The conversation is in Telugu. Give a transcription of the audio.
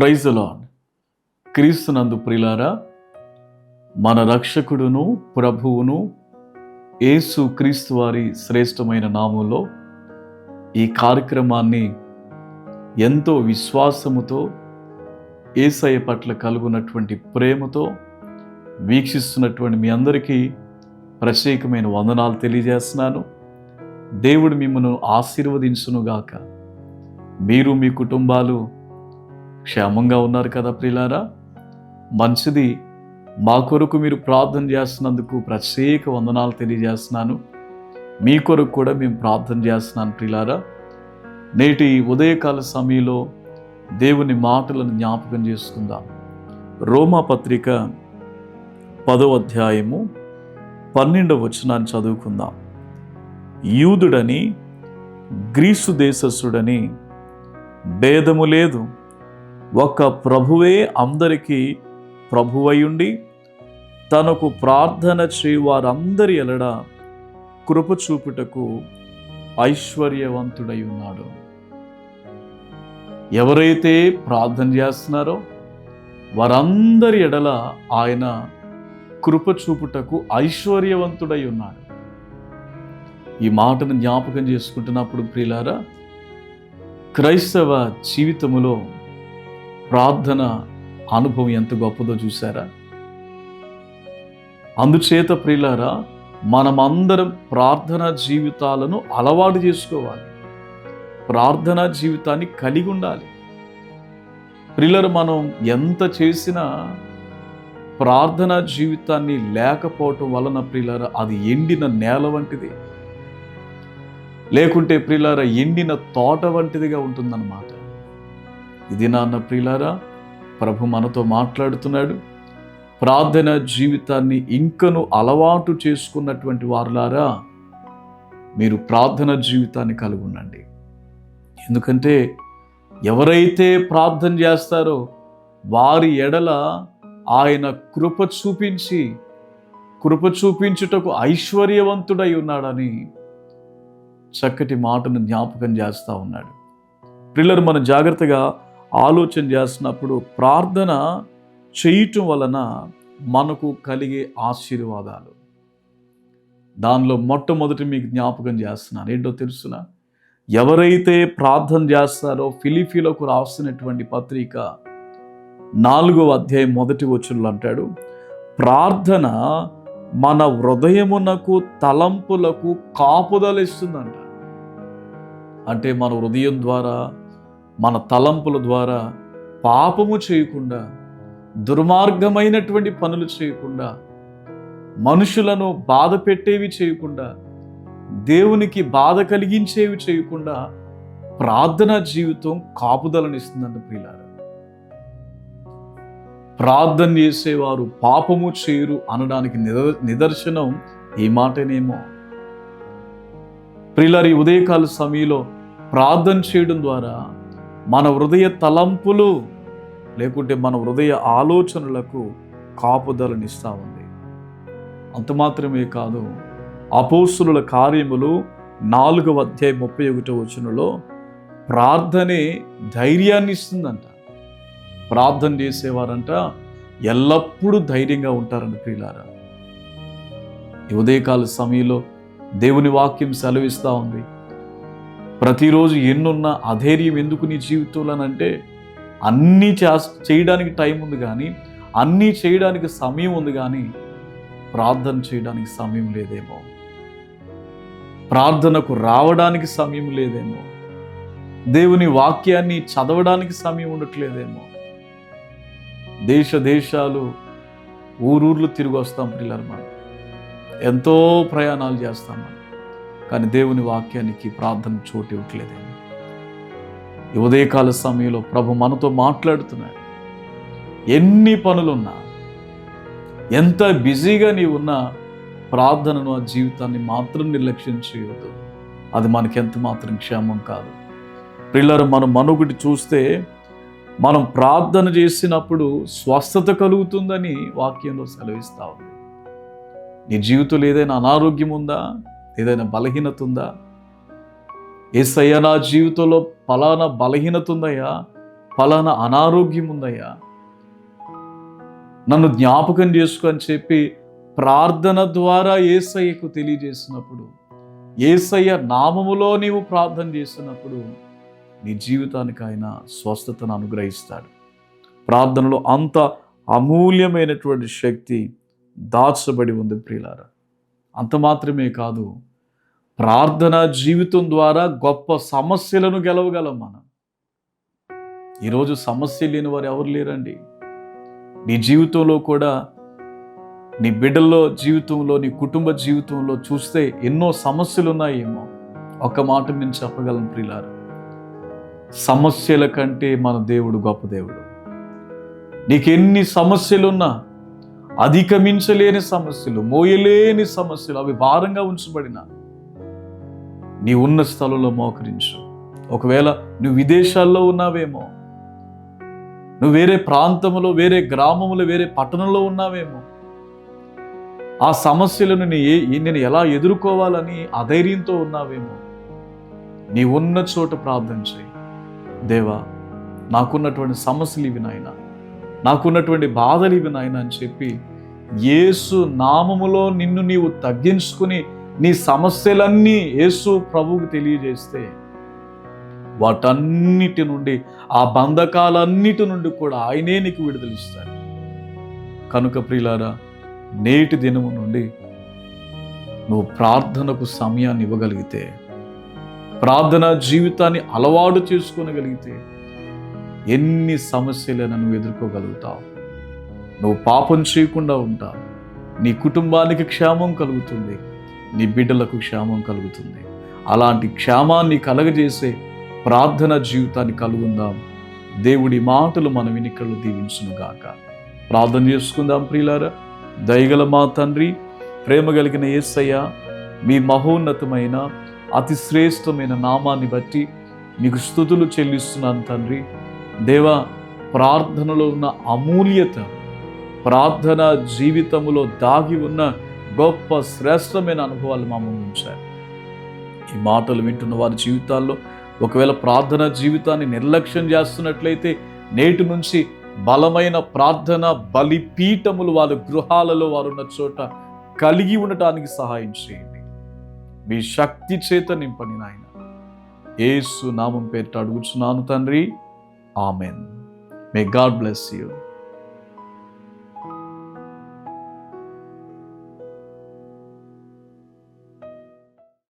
ప్రైజ్ లాడ్ క్రీస్తునందు ప్రిలారా మన రక్షకుడును ప్రభువును యేసు క్రీస్తు వారి శ్రేష్టమైన నామంలో ఈ కార్యక్రమాన్ని ఎంతో విశ్వాసముతో ఏసయ్య పట్ల కలుగునటువంటి ప్రేమతో వీక్షిస్తున్నటువంటి మీ అందరికీ ప్రత్యేకమైన వందనాలు తెలియజేస్తున్నాను. దేవుడు మిమ్మల్ని ఆశీర్వదించునుగాక. మీరు మీ కుటుంబాలు క్షేమంగా ఉన్నారు కదా ప్రిలారా? మంచిది మా కొరకు మీరు ప్రార్థన చేస్తున్నందుకు ప్రత్యేక వందనాలు తెలియజేస్తున్నాను. మీ కొరకు కూడా మేము ప్రార్థన చేస్తున్నాను ప్రిలారా. నేటి ఉదయకాల సమయంలో దేవుని మాటలను జ్ఞాపకం చేసుకుందాం. రోమా పత్రిక పదో అధ్యాయము పన్నెండవ వచనాన్ని చదువుకుందాం. యూదుడని గ్రీసు దేశస్సుడని భేదము లేదు. ఒక ప్రభువే అందరికీ ప్రభువయుండి తనకు ప్రార్థన చేయి వారందరి ఎలడ కృప చూపుటకు ఐశ్వర్యవంతుడై ఉన్నాడు ఎవరైతే ప్రార్థన చేస్తున్నారో వారందరి ఎడల ఆయన కృప చూపుటకు ఐశ్వర్యవంతుడై ఉన్నాడు ఈ మాటను జ్ఞాపకం చేసుకుంటున్నప్పుడు ప్రియులారా క్రైస్తవ జీవితములో ప్రార్థన అనుభవం ఎంత గొప్పదో చూసారా అందుచేత ప్రియులారా మనమందరం ప్రార్థన జీవితాలను అలవాటు చేసుకోవాలి. ప్రార్థన జీవితాన్ని కలిగి ఉండాలి. ప్రిల్లరు మనం ఎంత చేసినా ప్రార్థన జీవితాన్ని లేకపోవటం వలన ప్రిల్లర అది ఎండిన నేల వంటిది. లేకుంటే ప్రిల్లర ఎండిన తోట వంటిదిగా ఉంటుందన్నమాట. ఇది నాన్న ప్రిలారా ప్రభు మనతో మాట్లాడుతున్నాడు. ప్రార్థన జీవితాన్ని ఇంకను అలవాటు చేసుకున్నటువంటి వారులారా మీరు ప్రార్థన జీవితాన్ని కలిగి ఉండండి. ఎందుకంటే ఎవరైతే ప్రార్థన చేస్తారో వారి ఎడల ఆయన కృప చూపించి కృప చూపించుటకు ఐశ్వర్యవంతుడై ఉన్నాడని చక్కటి మాటను జ్ఞాపకం చేస్తూ ఉన్నాడు. పిల్లలు మనం జాగ్రత్తగా ఆలోచన చేస్తున్నప్పుడు ప్రార్థన చేయటం వలన మనకు కలిగే ఆశీర్వాదాలు. దానిలో మొట్టమొదటి మీకు జ్ఞాపకం చేస్తున్నాను. ఏంటో తెలుసునా? ఎవరైతే ప్రార్థన చేస్తారో ఫిలిఫీలకు రాస్తున్నటువంటి పత్రిక నాలుగో అధ్యాయం మొదటి వచ్చులు అంటాడు ప్రార్థన మన హృదయమునకు తలంపులకు కాపుదలిస్తుందంట అంటే మన హృదయం ద్వారా మన తలంపుల ద్వారా పాపము చేయకుండా దుర్మార్గమైనటువంటి పనులు చేయకుండా మనుషులను బాధ పెట్టేవి చేయకుండా దేవునికి బాధ కలిగించేవి చేయకుండా ప్రార్థనా జీవితం కాపుదలనిస్తుందంట ప్రియులారా. ప్రార్థన చేసేవారు పాపము చేయరు అనడానికి నిద- నిదర్శనం ఈ మాటనేమో. ప్రిల్లరి ఉదయకాల సమయంలో ప్రార్థన చేయడం ద్వారా మన హృదయ తలంపులు లేకుంటే మన హృదయ ఆలోచనలకు కాపుదలనిస్తూ ఉంది అంత మాత్రమే కాదు అపోస్తుల కార్యములు నాలుగవ అధ్యాయం ముప్పై ఒకటో వచనంలో ప్రార్థనే ధైర్యాన్ని ఇస్తుందంట. ప్రార్థన చేసేవారంట ఎల్లప్పుడూ ధైర్యంగా ఉంటారంట ప్రియులారా. ఈ ఉదయకాల సమయంలో దేవుని వాక్యం సెలవిస్తూ ఉంది. ప్రతిరోజు ఎన్నున్న అధైర్యం ఎందుకు నీ జీవితంలోనంటే అన్నీ చే చేయడానికి టైం ఉంది కానీ అన్నీ చేయడానికి సమయం ఉంది కానీ ప్రార్థన చేయడానికి సమయం లేదేమో. ప్రార్థనకు రావడానికి సమయం లేదేమో. దేవుని వాక్యాన్ని చదవడానికి సమయం ఉండట్లేదేమో. దేశ దేశాలు ఊరూర్లు తిరిగి వస్తాం పిల్లలు మనం. ఎంతో ప్రయాణాలు చేస్తాం మనం. కానీ దేవుని వాక్యానికి ప్రార్థన చోటు ఇవ్వట్లేదేమో ఈ ఉదయకాల సమయంలో ప్రభు మనతో మాట్లాడుతున్నాడు. ఎన్ని పనులున్నా ఎంత బిజీగా నీవు ఉన్నా ప్రార్థనను ఆ జీవితాన్ని మాత్రం నిర్లక్ష్యం చేయవద్దు అది మనకెంత మాత్రం క్షేమం కాదు. పిల్లలు మనం మనొకటి చూస్తే మనం ప్రార్థన చేసినప్పుడు స్వస్థత కలుగుతుందని వాక్యంలో సెలవిస్తా ఉంది. నీ జీవితంలో ఏదైనా అనారోగ్యం ఉందా? ఏదైనా బలహీనత ఉందా? ఏసయ్య నా జీవితంలో ఫలానా బలహీనత ఉందయ్యా? ఫలానా అనారోగ్యం ఉందయ్యా? నన్ను జ్ఞాపకం చేసుకో అని చెప్పి ప్రార్థన ద్వారా ఏసయ్యకు తెలియజేసినప్పుడు ఏసయ్య నామములో నీవు ప్రార్థన చేసినప్పుడు నీ జీవితానికి ఆయన స్వస్థతను అనుగ్రహిస్తాడు. ప్రార్థనలో అంత అమూల్యమైనటువంటి శక్తి దాచబడి ఉంది ప్రియులారా. అంత మాత్రమే కాదు ప్రార్థన జీవితం ద్వారా గొప్ప సమస్యలను గెలవగలం మనం. ఈరోజు సమస్య లేని వారు ఎవరు లేరండి? నీ జీవితంలో కూడా నీ బిడ్డల్లో జీవితంలో నీ కుటుంబ జీవితంలో చూస్తే ఎన్నో సమస్యలు ఉన్నాయేమో ఒక మాట నేను చెప్పగలను ప్రిలారు సమస్యల కంటే మన దేవుడు గొప్ప దేవుడు. నీకెన్ని సమస్యలున్నా అధిగమించలేని సమస్యలు మోయలేని సమస్యలు అవి భారంగా ఉంచబడిన నీ ఉన్న స్థలంలో మోకరించు. ఒకవేళ నువ్వు విదేశాల్లో ఉన్నావేమో నువ్వు వేరే ప్రాంతంలో వేరే గ్రామంలో వేరే పట్టణంలో ఉన్నావేమో ఆ సమస్యలను నీ నేను ఎలా ఎదుర్కోవాలని అధైర్యంతో ఉన్నావేమో నీ ఉన్న చోట ప్రార్థన చేయి. దేవా నాకున్నటువంటి సమస్యలు ఇవి నాయన. నాకున్నటువంటి బాధలు ఇవి నాయన అని చెప్పి యేసు నామములో నిన్ను నీవు తగ్గించుకుని నీ సమస్యలన్నీ యేసు ప్రభువుకు తెలియజేస్తే వాటన్నిటి నుండి ఆ బంధకాలన్నిటి నుండి కూడా ఆయనే నీకు విడుదలిస్తాడు కనుక ప్రియులారా నేటి దినము నుండి నువ్వు ప్రార్థనకు సమయాన్ని ఇవ్వగలిగితే ప్రార్థన జీవితాన్ని అలవాటు చేసుకోనగలిగితే ఎన్ని సమస్యలైనా నువ్వు ఎదుర్కోగలుగుతావు. నువ్వు పాపం చేయకుండా ఉంటావు నీ కుటుంబానికి క్షేమం కలుగుతుంది. నీ బిడ్డలకు క్షేమం కలుగుతుంది. అలాంటి క్షేమాన్ని కలగజేసే ప్రార్థన జీవితాన్ని కలుగుందాం. దేవుడి మాటలు మన వినికళ్ళు దీవించునుగాక ప్రార్థన చేసుకుందాం ప్రియులారా. దయగల మా తండ్రి ప్రేమ కలిగిన యేసయ్య మీ మహోన్నతమైన అతి శ్రేష్టమైన నామాన్ని బట్టి మీకు స్థుతులు చెల్లిస్తున్నాను తండ్రి. దేవా ప్రార్థనలో ఉన్న అమూల్యత ప్రార్థన జీవితములో దాగి ఉన్న గొప్ప శ్రేష్టమైన అనుభవాలు మా ముందు ఉంచారు. ఈ మాటలు వింటున్న వారి జీవితాల్లో ఒకవేళ ప్రార్థన జీవితాన్ని నిర్లక్ష్యం చేస్తున్నట్లయితే నేటి నుంచి బలమైన ప్రార్థన బలిపీఠములు వారి గృహాలలో వారున్న చోట కలిగి ఉండటానికి సహాయం చేయండి. మీ శక్తి చేత నింపని నాయన. ఏసు నామం పేరిట అడుగుచున్నాను తండ్రి. Amen. May God bless you